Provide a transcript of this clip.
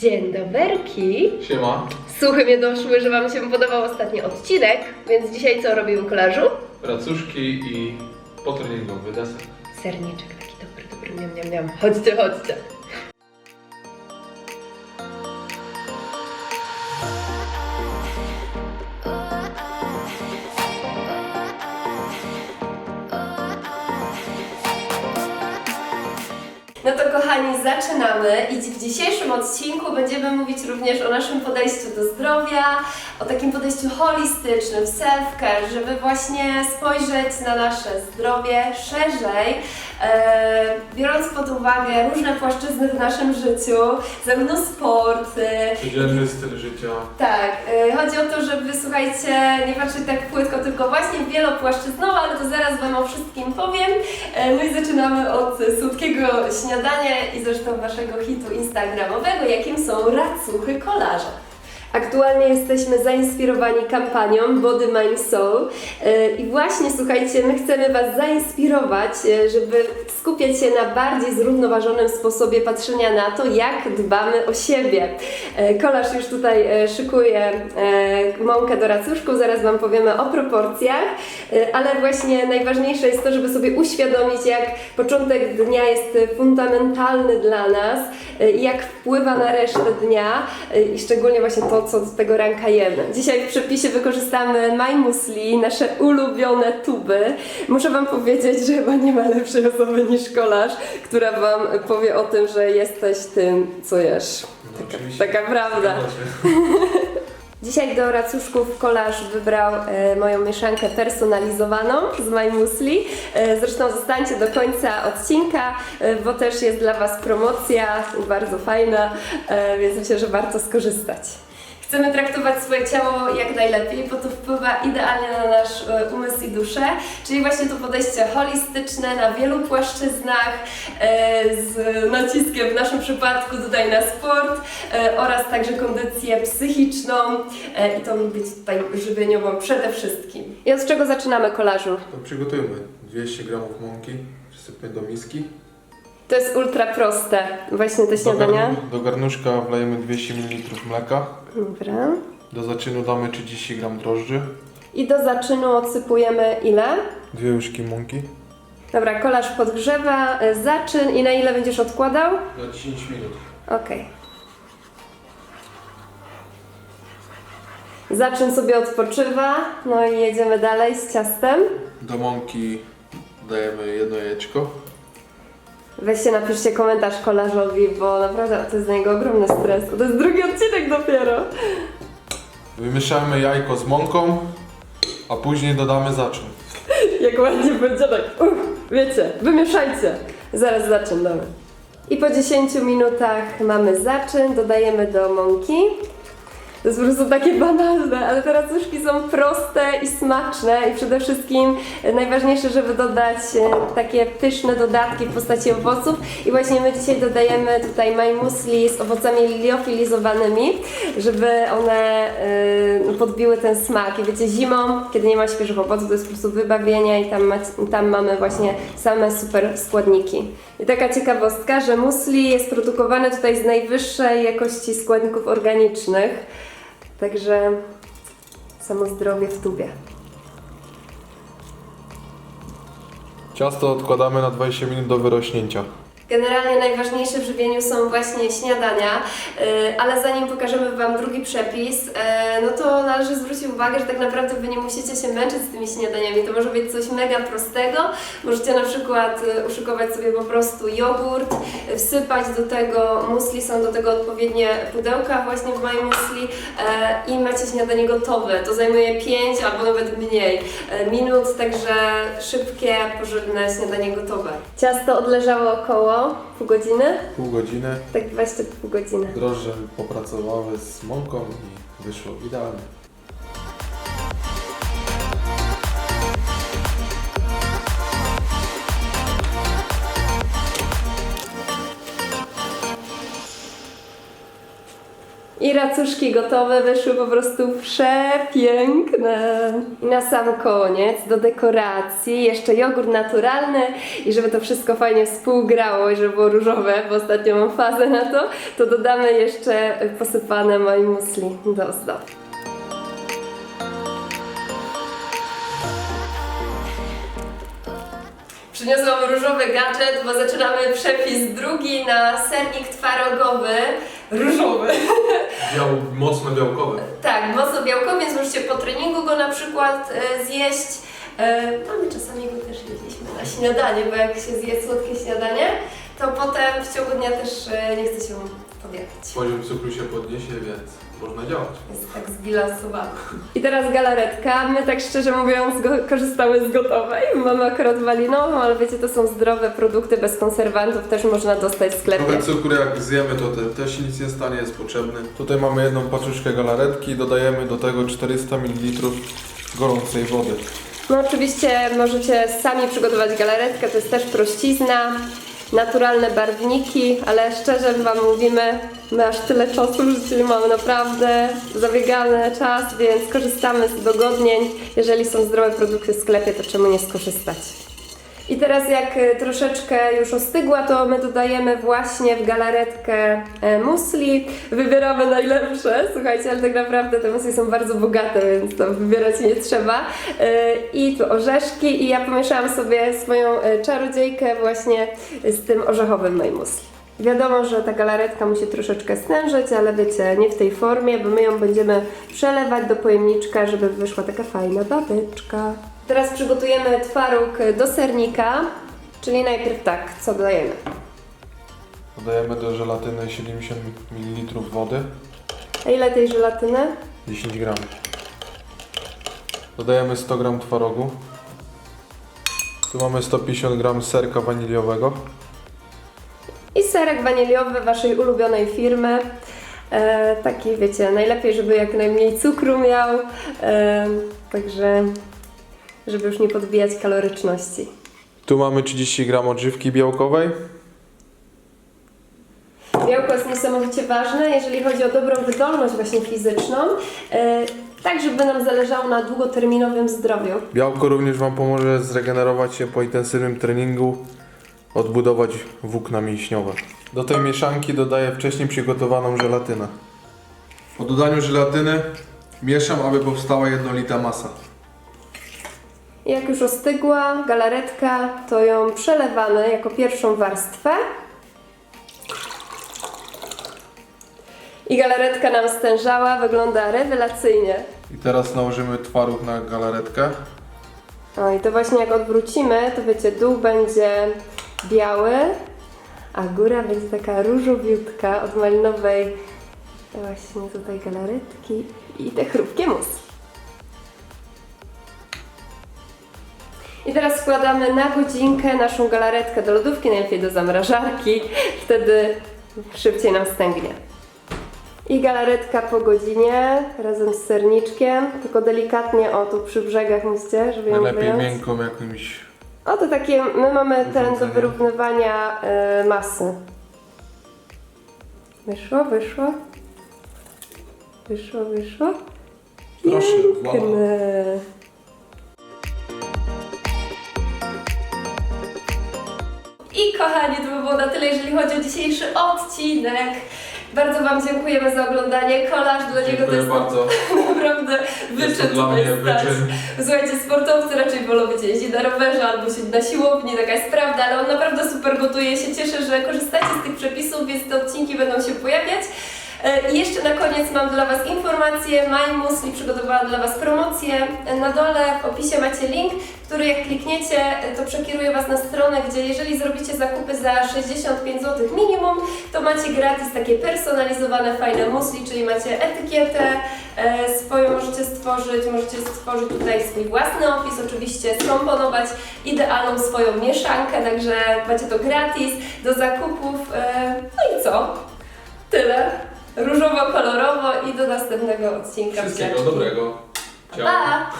Dzień doberki. Siema. Słuchy mnie doszły, że Wam się podobał ostatni odcinek, więc dzisiaj co robimy kolarzu? Racuszki i potreningowy deser. Serniczek taki dobry, dobry, miam, miam, miam. Chodźcie, chodźcie. No to kochani, zaczynamy i w dzisiejszym odcinku będziemy mówić również o naszym podejściu do zdrowia, o takim podejściu holistycznym, self-care, żeby właśnie spojrzeć na nasze zdrowie szerzej, e, biorąc pod uwagę różne płaszczyzny w naszym życiu, zarówno sport, e, Codzienny styl życia. tak, y, chodzi o to, żeby słuchajcie, nie patrzeć tak płytko, tylko właśnie wielopłaszczyznowo, ale to zaraz Wam o wszystkim powiem. E, No i zaczynamy od słodkiego śniadania i zresztą Waszego hitu instagramowego, jakim są racuchy kolarza. Aktualnie jesteśmy zainspirowani kampanią Body, Mind, Soul E, i właśnie słuchajcie, my chcemy Was zainspirować, e, żeby skupiać się na bardziej zrównoważonym sposobie patrzenia na to, jak dbamy o siebie. E, Kolarz już tutaj szykuje mąkę do racuszku, zaraz Wam powiemy o proporcjach, ale właśnie najważniejsze jest to, żeby sobie uświadomić, jak początek dnia jest fundamentalny dla nas jak wpływa na resztę dnia i szczególnie właśnie to, co z tego ranka jemy. Dzisiaj w przepisie wykorzystamy My Musli, nasze ulubione tuby. Muszę Wam powiedzieć, że chyba nie ma lepszej osoby niż kolarz, która Wam powie o tym, że jesteś tym, co jesz. No, oczywiście. Taka prawda. Dzisiaj do racuszków kolarz wybrał e, moją mieszankę personalizowaną z My Musli. E, zresztą zostańcie do końca odcinka, e, bo też jest dla Was promocja bardzo fajna, e, więc myślę, że warto skorzystać. Chcemy traktować swoje ciało jak najlepiej, bo to wpływa idealnie na nasz e, umysł i duszę, czyli właśnie to podejście holistyczne na wielu płaszczyznach, e, z naciskiem w naszym przypadku tutaj na sport e, oraz także kondycję psychiczną i to być tutaj żywieniową przede wszystkim. I od czego zaczynamy kolarzu? To przygotujmy 200 gramów mąki, przysypmy do miski. To jest ultra proste, właśnie te Do, śniadania. garnu, do garnuszka wlejemy 200 ml mleka. Dobra. Do zaczynu damy 30 gram drożdży. I do zaczynu odsypujemy ile? Dwie łyżki mąki. Dobra, kolarz podgrzewa, e, zaczyn i na ile będziesz odkładał? Na 10 minut. Okej. Zaczyn sobie odpoczywa, no i jedziemy dalej z ciastem. Do mąki dajemy jedno jajeczko. Weźcie, napiszcie komentarz kolarzowi, bo naprawdę to jest dla niego ogromny stres. To jest drugi odcinek dopiero. Wymieszamy jajko z mąką, a później dodamy zaczyn. Jak ładnie będzie tak, uff, wiecie, wymieszajcie. Zaraz zaczyn damy. I po 10 minutach mamy zaczyn, dodajemy do mąki. To jest po prostu takie banalne, ale te racuszki są proste i smaczne i przede wszystkim najważniejsze, żeby dodać e, takie pyszne dodatki w postaci owoców. I właśnie my dzisiaj dodajemy tutaj my musli z owocami liofilizowanymi, żeby one e, podbiły ten smak. I wiecie, zimą, kiedy nie ma świeżych owoców, to jest po prostu wybawienie i tam, tam mamy właśnie same super składniki. I taka ciekawostka, że musli jest produkowane tutaj z najwyższej jakości składników organicznych, także samo zdrowie w tubie. Ciasto odkładamy na 20 minut do wyrośnięcia. Generalnie najważniejsze w żywieniu są właśnie śniadania, yy, ale zanim pokażemy Wam drugi przepis, yy, no to należy zwrócić uwagę, że tak naprawdę Wy nie musicie się męczyć z tymi śniadaniami. To może być coś mega prostego. Możecie na przykład yy, uszykować sobie po prostu jogurt, wsypać do tego musli, są do tego odpowiednie pudełka właśnie w moim musli i macie śniadanie gotowe. To zajmuje 5 albo nawet mniej minut, także szybkie, pożywne śniadanie gotowe. Ciasto odleżało około pół godziny. Pół godziny. Tak 20 pół godziny. Drożdże popracowały z mąką i wyszło idealnie. I racuszki gotowe wyszły po prostu przepiękne. I na sam koniec do dekoracji jeszcze jogurt naturalny i żeby to wszystko fajnie współgrało i żeby było różowe, bo ostatnio mam fazę na to, to dodamy jeszcze posypane moim musli do ozdoby. Przyniosłam różowy gadżet, bo zaczynamy przepis drugi na sernik twarogowy. Różowy. Biał, mocno białkowy. Tak, mocno białkowy, więc możecie po treningu go na przykład e, zjeść. E, no my czasami go też jedliśmy na śniadanie, bo jak się zje słodkie śniadanie, to potem w ciągu dnia też e, nie chce się podjechać. Poziom cukru się podniesie, więc można działać. Jest tak zbilansowany. I teraz galaretka. My tak szczerze mówiąc go, korzystamy z gotowej. Mamy akurat walinową, ale wiecie, to są zdrowe produkty bez konserwantów, też można dostać w sklepie. Trochę cukru jak zjemy, to te, też nic nie stanie, jest potrzebny. Tutaj mamy jedną paczuszkę galaretki, dodajemy do tego 400 ml gorącej wody. No oczywiście możecie sami przygotować galaretkę, to jest też prościzna, naturalne barwniki, ale szczerze Wam mówimy, my aż tyle czasu życiu nie mamy naprawdę, zabiegany czas, więc korzystamy z dogodnień. Jeżeli są zdrowe produkty w sklepie, to czemu nie skorzystać? I teraz jak y, troszeczkę już ostygła, to my dodajemy właśnie w galaretkę e, musli. Wybieramy najlepsze, słuchajcie, ale tak naprawdę te musli są bardzo bogate, więc to wybierać nie trzeba. E, I tu orzeszki i ja pomieszałam sobie swoją e, czarodziejkę właśnie z tym orzechowym moim musli. Wiadomo, że ta galaretka musi troszeczkę stężyć, ale wiecie, nie w tej formie, bo my ją będziemy przelewać do pojemniczka, żeby wyszła taka fajna babeczka. Teraz przygotujemy twaróg do sernika, czyli najpierw tak, co dodajemy? Dodajemy do żelatyny 70 ml wody, A ile tej żelatyny? 10 gram. Dodajemy 100 gram twarogu. Tu mamy 150 gram serka waniliowego. I serek waniliowy waszej ulubionej firmy. E, taki wiecie, najlepiej, żeby jak najmniej cukru miał, e, także żeby już nie podbijać kaloryczności. Tu mamy 30 gram odżywki białkowej. Białko jest niesamowicie ważne, jeżeli chodzi o dobrą wydolność właśnie fizyczną, e, tak żeby nam zależało na długoterminowym zdrowiu. Białko również Wam pomoże zregenerować się po intensywnym treningu, odbudować włókna mięśniowe. Do tej mieszanki dodaję wcześniej przygotowaną żelatynę. Po dodaniu żelatyny mieszam, aby powstała jednolita masa. Jak już ostygła galaretka, to ją przelewamy jako pierwszą warstwę. I galaretka nam stężała, wygląda rewelacyjnie. I teraz nałożymy twaróg na galaretkę. O i to właśnie jak odwrócimy, to wiecie, dół będzie biały, a góra będzie taka różowiutka od malinowej właśnie tutaj galaretki i te chrupkie mus. I teraz składamy na godzinkę naszą galaretkę do lodówki, najlepiej do zamrażarki, wtedy szybciej nam stęgnie. I galaretka po godzinie razem z serniczkiem, tylko delikatnie o tu przy brzegach musicie, żeby ją Najlepiej wyjąć. miękką jakimś. O to takie, my mamy ten do wyrównywania e, masy. Wyszło, wyszło. Wyszło, wyszło. Proszę, Piękne. I kochani, to by było na tyle, jeżeli chodzi o dzisiejszy odcinek. Bardzo Wam dziękujemy za oglądanie. Kolaż dla niego to Dziękuję jest bardzo. naprawdę wyczyn to dla tutaj mnie stać. wyczyn. Słuchajcie, sportowcy raczej wolą być jeździć na rowerze albo się na siłowni, taka jest prawda, ale on naprawdę super gotuje. się cieszę, że korzystacie z tych przepisów, więc te odcinki będą się pojawiać. E, I jeszcze na koniec mam dla Was informację. My Musli przygotowała dla Was promocję. E, Na dole w opisie macie link, który jak klikniecie, e, to przekieruje Was na stronę, gdzie jeżeli zrobicie zakupy za 65 zł minimum, to macie gratis takie personalizowane, fajne musli, czyli macie etykietę swoją możecie stworzyć, możecie stworzyć tutaj swój własny opis, oczywiście skomponować idealną swoją mieszankę, także macie to gratis do zakupów. No i co? Tyle. Różowo-kolorowo i do następnego odcinka. Wszystkiego dobrego. Ciao. Pa!